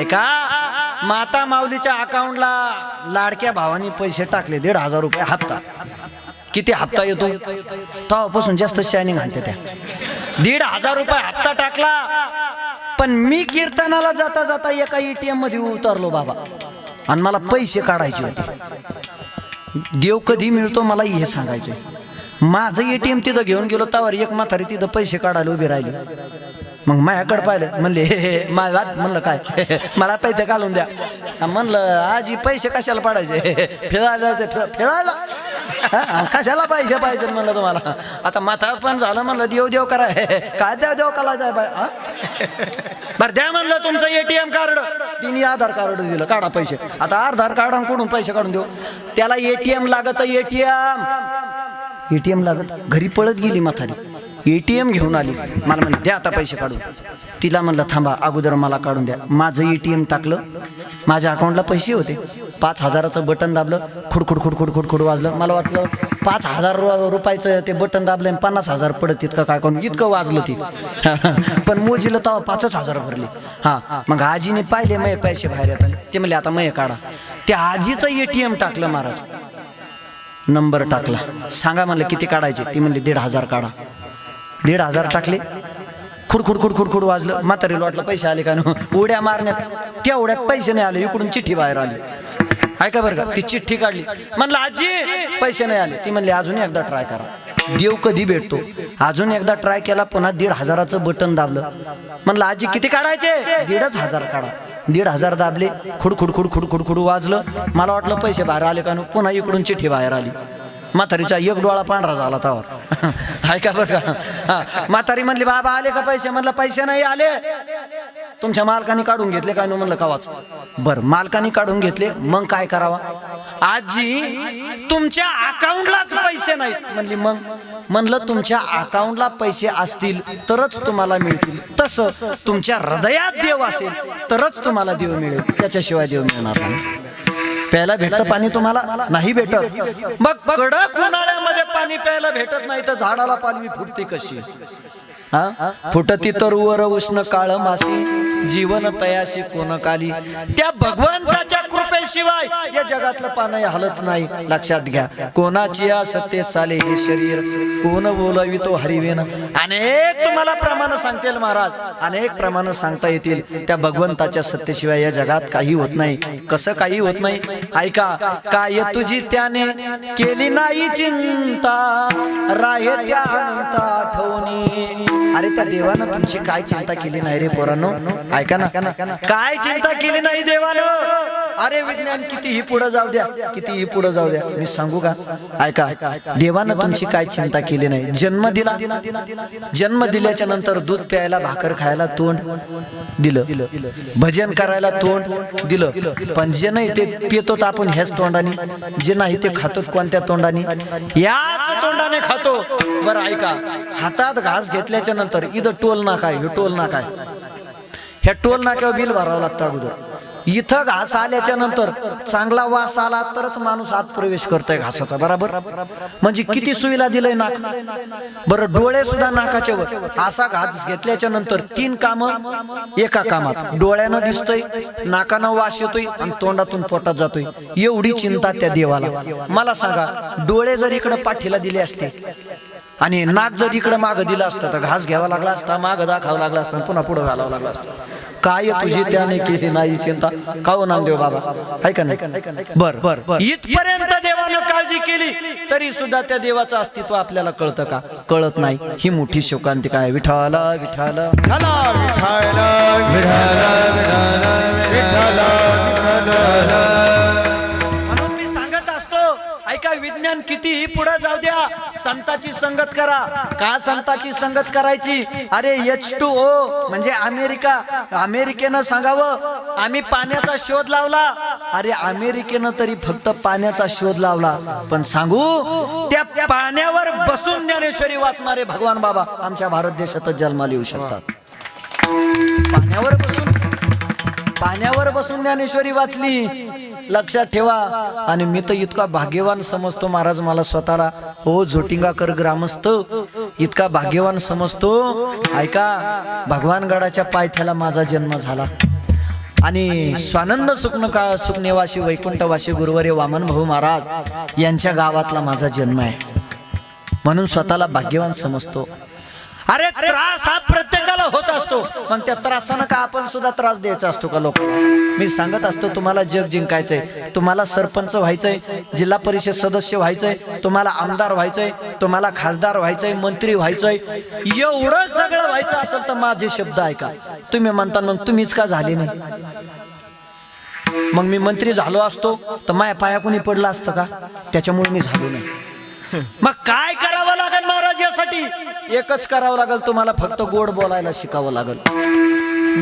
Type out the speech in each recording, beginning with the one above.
ऐका माता माऊलीच्या अकाउंटला लाडक्या भावानी पैसे टाकले दीड हजार रुपये हप्ता. किती हप्ता येतो? तवापासून जास्त शायनिंग आणते त्या. दीड हजार रुपये हप्ता टाकला पण मी कीर्तनाला जाता जाता एका एटीएममध्ये उतरलो बाबा. आणि मला पैसे काढायचे होते. देव कधी मिळतो मला हे सांगायचे. माझं एटीएम तिथं घेऊन गेलो त्यावर एक म्हातारी तिथं पैसे काढायला उभी राहिली. मग माझ्याकडे पाहिलं म्हणले हे माझ्या म्हणलं काय? मला पैसे घालून द्या. म्हणलं आजी पैसे कशाला पाडायचे? फिरायला फिरायला? कशाला पाहिजे पाहिजे म्हणलं तुम्हाला. आता माथा पण झालं म्हणलं देव देव करा. काय देव देव कला जाय बरं द्या म्हणलं तुमचं एटीएम कार्ड तिने आधार कार्ड दिलं काढा पैसे. आता आधार कार्ड कुठून पैसे काढून देऊ? त्याला एटीएम लागत एटीएम एटीएम लागत? घरी पळत गेली ए टी एम घेऊन आली. मला म्हणलं द्या आता पैसे काढून. तिला म्हणलं थांबा अगोदर मला काढून द्या. माझं ए टी एम टाकलं. माझ्या अकाउंटला पैसे होते. पाच हजाराचं बटन दाबलं. खुडखुड खुडखुड खुडखुड वाजलं. मला वाटलं पाच हजार रु- रुपयाचं ते बटन दाबलं आणि पन्नास हजार पडत इतकं काय करून इतकं वाजलं ती. पण मोजीला तेव्हा पाचच हजार भरले. हां मग आजीने पाहिले मय पैसे बाहेर येतात ते म्हणले आता मय काढा. त्या आजीचं ए टी एम टाकलं महाराज. नंबर टाकला. सांगा म्हणलं किती काढायचे? ती म्हणली दीड हजार काढा. दीड हजार टाकले. खुडखुड खुडखुड खुड वाजलं. म्हातारी वाटलं पैसे आले का न उड्या मारण्यात त्या उड्यात पैसे नाही आले. इकडून चिठ्ठी बाहेर आली. ऐका बरं का ती चिठ्ठी काढली. म्हणलं आजी पैसे नाही आले. ती म्हणली अजून एकदा ट्राय करा. देव कधी भेटतो? अजून एकदा ट्राय केला पुन्हा दीड हजाराचं बटन दाबलं. म्हणलं आजी किती काढायचे? दीडच हजार काढा. दीड हजार दाबले. खुडखुड खुड खुड खुड खुड वाजलं. मला वाटलं पैसे बाहेर आले का पुन्हा इकडून चिठ्ठी बाहेर आली. म्हातारीचा एक डोळा पांढरा झाला तावर. ऐका बघा हा. म्हातारी म्हणली बाबा आले का पैसे? म्हणलं पैसे नाही आले. तुमच्या मालकाने काढून घेतले काय? म्हणलं कावाच. बर मालकाने काढून घेतले मग काय करावा? आजी तुमच्या अकाउंटलाच पैसे नाहीत. म्हणली मग? म्हणलं तुमच्या अकाउंटला पैसे असतील तरच तुम्हाला मिळतील. तसं तुमच्या हृदयात देव असेल तरच तुम्हाला देव मिळेल. त्याच्याशिवाय देव मिळणार नाही. प्यायला भेटतं पाणी तुम्हाला? नाही भेटत. मग कडक उन्हाळ्यामध्ये पाणी प्यायला भेटत नाही तर झाडाला पालवी फुटते कशी? हा? फुटती तर वर उष्ण काळ मासी जीवन तयाशी कोण काली त्या भगवंताच्या कृपेशिवाय या जगातलं पाणी हलत नाही. लक्षात घ्या कोणाची या सत्य चाले हे शरीर? कोण बोलवितो हरिवेन अनेक तुम्हाला प्रमाण सांगतील महाराज. अनेक प्रमाण सांगता येतील. त्या भगवंताच्या सत्तेशिवाय या जगात काही होत नाही. कसं काही होत नाही? ऐका काय तुझी त्याने केली नाही चिंता? राहे त्या अनंत आठवणी अरे त्या देवानं तुमची काय चिंता केली नाही रे पोरांनो? ऐका ना. काय चिंता केली नाही देवानं? अरे विज्ञान कितीही पुढे जाऊ द्या कितीही पुढे जाऊ द्या. मी सांगू का? ऐका देवानं तुमची काय चिंता केली नाही? जन्म दिला जन्म दिल्याच्या नंतर दूध प्यायला भाकर खायला तोंड दिलं. भजन करायला तोंड दिलं. पण जे नाही ते पितो आपण ह्याच तोंडाने. जे नाही ते खातो कोणत्या तोंडाने? याच तोंडाने खातो. बरं ऐका. हातात घास घेतल्याच्या नंतर इथं टोल ना काय हे टोल ना ह्या टोल नाक्यावर बिल भरावं लागतं अगोदर. इथं घास आल्याच्यानंतर चांगला वास आला तरच माणूस आत प्रवेश करतोय घासाचा बरोबर? म्हणजे किती सुविधा दिलंय नाक? बरं डोळे सुद्धा नाकाच्या वर. असा घास घेतल्याच्या नंतर तीन काम एका कामात. डोळ्यानं दिसतोय नाकानं वास येतोय आणि तोंडातून पोटात जातोय. एवढी चिंता त्या देवाला. मला सांगा डोळे जर इकडे पाठीला दिले असते आणि नाक जर इकडे मागं दिलं असतं तर घास घ्यावा लागला असता मागं दाखावं लागला असतं पुन्हा पुढे घालावं लागलं असतं. काय तुझी त्याने केली नाही चिंता? का हो नामदेव बाबा? ऐका नाही? बर बर इथपर्यंत देवानं काळजी केली तरी सुद्धा त्या देवाचं अस्तित्व आपल्याला कळतं का? कळत नाही. ही मोठी शोकांतिका आहे विठाला विठाला विठ्ठला विठ्ठल विठ्ठल विठ्ठल विठ्ठल. म्हणून मी सांगत असतो ऐका विज्ञान कितीही पुढे जाऊ द्या संताची संगत करा. का संताची संगत करायची? अरे एच टू ओ म्हणजे अमेरिका. अमेरिकेनं सांगावं आम्ही पाण्याचा शोध लावला. अरे अमेरिकेनं तरी फक्त पाण्याचा शोध लावला. पण सांगू त्या पाण्यावर बसून ज्ञानेश्वरी वाचणारे भगवान बाबा आमच्या भारत देशातच जन्माला येऊ शकतात. पाण्यावर बसून पाण्यावर बसून ज्ञानेश्वरी वाचली. लक्षात ठेवा. आणि मी तर इतका भाग्यवान समजतो महाराज मला स्वतःला. हो झोटिंगाकर ग्रामस्थ इतका भाग्यवान समजतो. ऐका भगवान गडाच्या पायथ्याला माझा जन्म झाला. आणि स्वानंद सुखन का सुखनेवासी वैकुंठवासी गुरुवारी वामन भाऊ महाराज यांच्या गावातला माझा जन्म आहे. म्हणून स्वतःला भाग्यवान समजतो. अरे त्रास हा होत असतो. पण त्या त्रासानं का आपण सुद्धा त्रास द्यायचा असतो का लोक? मी सांगत असतो तुम्हाला जग जिंकायचंय. तुम्हाला सरपंच व्हायचंय जिल्हा परिषद सदस्य व्हायचंय तुम्हाला आमदार व्हायचंय तुम्हाला खासदार व्हायचंय मंत्री व्हायचंय. एवढं सगळं व्हायचं असेल तर माझे शब्द ऐका. तुम्ही म्हणता मग तुम्हीच का झाले नाही? मग मी मंत्री झालो असतो तर माया पाया कोणी पडला असतं का? त्याच्यामुळे मी झालो नाही. मग काय करा लागेल एकच करावं लागेल तुम्हाला फक्त गोड बोलायला शिकावं लागेल.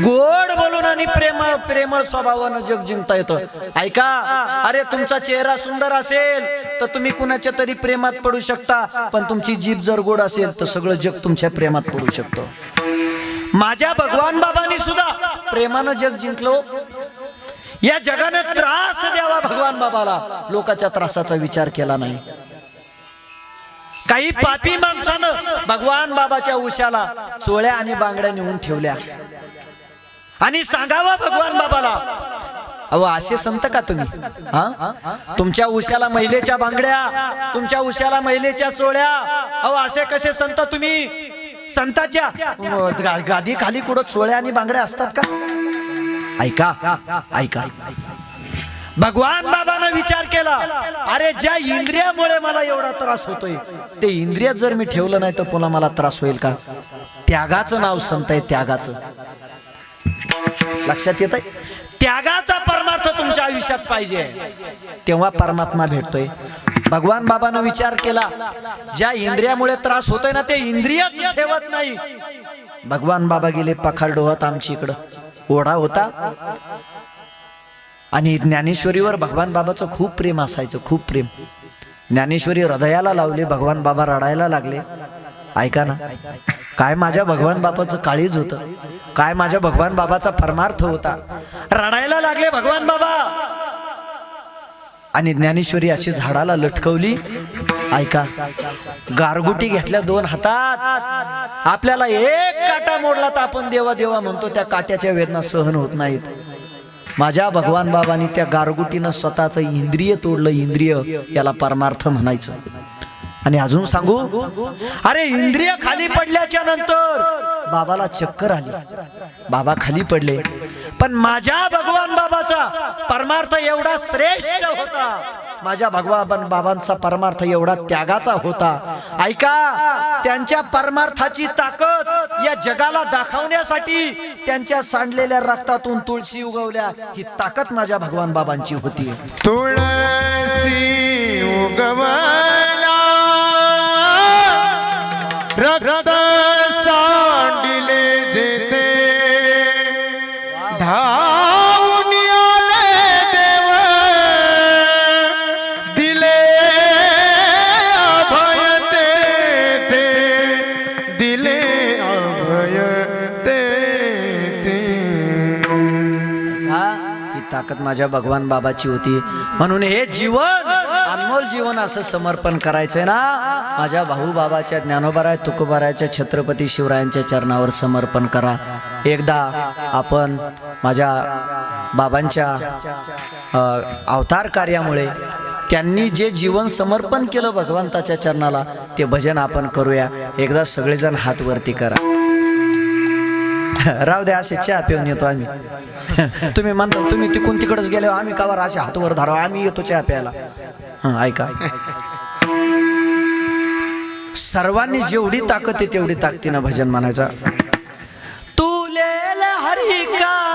गोड बोलून आणि प्रेम प्रेमळ स्वभावानं जग जिंकता येतं. ऐका अरे तुमचा चेहरा सुंदर असेल तर तुम्ही कुणाच्या तरी प्रेमात पडू शकता पण तुमची जीभ जर गोड असेल तर सगळं जग तुमच्या प्रेमात पडू शकतं. माझ्या भगवान बाबांनी सुद्धा प्रेमानं जग जिंकलो हो. या जगाने त्रास द्यावा भगवान बाबाला. लोकाच्या त्रासाचा विचार केला नाही. काही पापी माणसानं भगवान बाबाच्या उशाला चोळ्या आणि बांगड्या नेऊन ठेवल्या. आणि सांगावा भगवान बाबाला अहो असे संत का तुम्ही? हा? तुमच्या उशाला महिलेच्या बांगड्या तुमच्या उशाला महिलेच्या चोळ्या. अहो असे कसे संत तुम्ही? संताच्या गा- गादी खाली कुठं चोळ्या आणि बांगड्या असतात का? ऐका ऐका. भगवान बाबानं विचार केला अरे ज्या इंद्रियामुळे मला एवढा त्रास होतोय ते इंद्रिय जर मी ठेवलं नाही तर पुन्हा मला त्रास होईल का? त्यागाचं नाव संत आहे त्यागाचं. लक्षात येत आहे त्यागाचा परमार्थ तुमच्या आयुष्यात पाहिजे. तेव्हा परमात्मा भेटतोय. भगवान बाबानं विचार केला ज्या इंद्रियामुळे त्रास होतोय ना ते इंद्रियच ठेवत नाही. भगवान बाबा गेले पखाल डोहत आमची इकडं. ओढा होता. आणि ज्ञानेश्वरीवर भगवान बाबाचं खूप प्रेम असायचं खूप प्रेम. ज्ञानेश्वरी हृदयाला लावले भगवान बाबा रडायला लागले. ऐका ना काय माझ्या भगवान बाबाचं काळीज होतं? काय माझ्या भगवान बाबाचा परमार्थ होता? रडायला लागले भगवान बाबा! आणि ज्ञानेश्वरी अशी झाडाला लटकवली. ऐका गारगुटी घेतल्या दोन हातात. आपल्याला एक काटा मोडला तर आपण देवा देवा म्हणतो त्या काट्याच्या वेदना सहन होत नाहीत. माझ्या भगवान बाबांनी त्या गारगुटीनं स्वतःचं इंद्रिय तोडलं इंद्रिय याला परमार्थ म्हणायचं. आणि अजून सांगू अरे इंद्रिय खाली पडल्याच्या नंतर बाबाला चक्कर आली. बाबा खाली पडले. पण माझ्या भगवान बाबाचा परमार्थ एवढा श्रेष्ठ होता. माझ्या भगवान बाबांचा परमार्थ एवढा त्यागाचा होता. ऐका त्यांच्या परमार्थाची ताकद या जगाला दाखवण्यासाठी त्यांच्या सांडलेल्या रक्तातून तुळशी उगवल्या. ही ताकद माझ्या भगवान बाबांची होती. तुळसी उगवला. रक्त सांडिले जेते धावून आले देव. दिले अभय ताकद माझ्या भगवान बाबाची होती. म्हणून हे जीवन अनमोल जीवन असं समर्पण करायचंय ना. माझ्या भाऊ बाबाच्या ज्ञानोबराय तुकोबाराच्या छत्रपती शिवरायांच्या चरणावर समर्पण करा. एकदा आपण माझ्या बाबांच्या अवतार कार्यामुळे त्यांनी जे जीवन समर्पण केलं भगवंताच्या चरणाला ते भजन आपण करूया. एकदा सगळेजण हात वरती करा. राव द्या असे चहा पिऊन येतो आम्ही. तुम्ही म्हणता तुम्ही तिकून तिकडच गेले आम्ही कावर असे हातवर धरावा? आम्ही येतो चहा प्यायला. हा ऐका. सर्वांनी जेवढी ताकद आहे तेवढी ताकदीनं भजन म्हणायचा. तुलेल हरिका